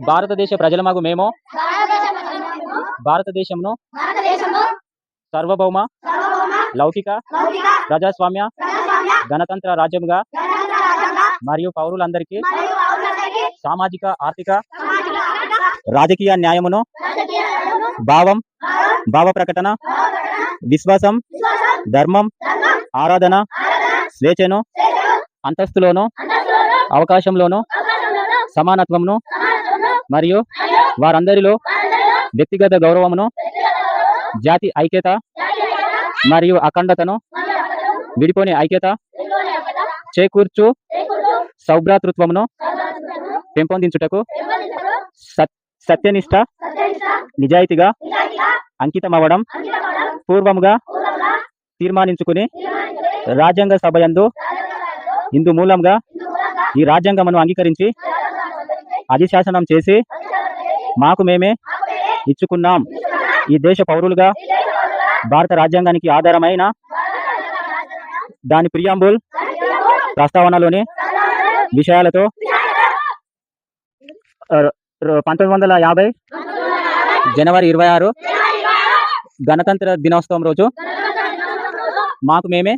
భారతదేశ ప్రజలమగు మేము? భారతదేశమును? సార్వభౌమ? లౌకిక? ప్రజాస్వామ్య? గణతంత్ర రాజ్యంగా మరియు పౌరులందరికీ? సామాజిక ఆర్థిక? రాజకీయ న్యాయమును? భావం? భావ ప్రకటన? విశ్వాసం? ధర్మం? ఆరాధన? స్వేచ్ఛను? అంతస్తులోను? అవకాశంలోను? సమానత్వమును? మరియు వారందరిలో వ్యక్తిగత గౌరవమును జాతి ఐక్యత మరియు అఖండతను విడిపోని ఐక్యత చేకూర్చు సౌభ్రాతృత్వమును పెంపొందించుటకు సత్- సత్యనిష్ట నిజాయితీగా అంకితమవ్వడం పూర్వముగా తీర్మానించుకుని రాజ్యాంగ సభయందు ఇందు మూలంగా ఈ రాజ్యాంగమును అంగీకరించి అధిశాసనం చేసి మాకు మేమే ఇచ్చుకున్నాం. ఈ దేశ పౌరులుగా భారత రాజ్యాంగానికి ఆధారమైన దాని ప్రియాంబుల్ ప్రస్తావనలోని విషయాలతో పంతొమ్మిది వందల యాభై జనవరి ఇరవై ఆరు గణతంత్ర దినోత్సవం రోజు మాకు మేమే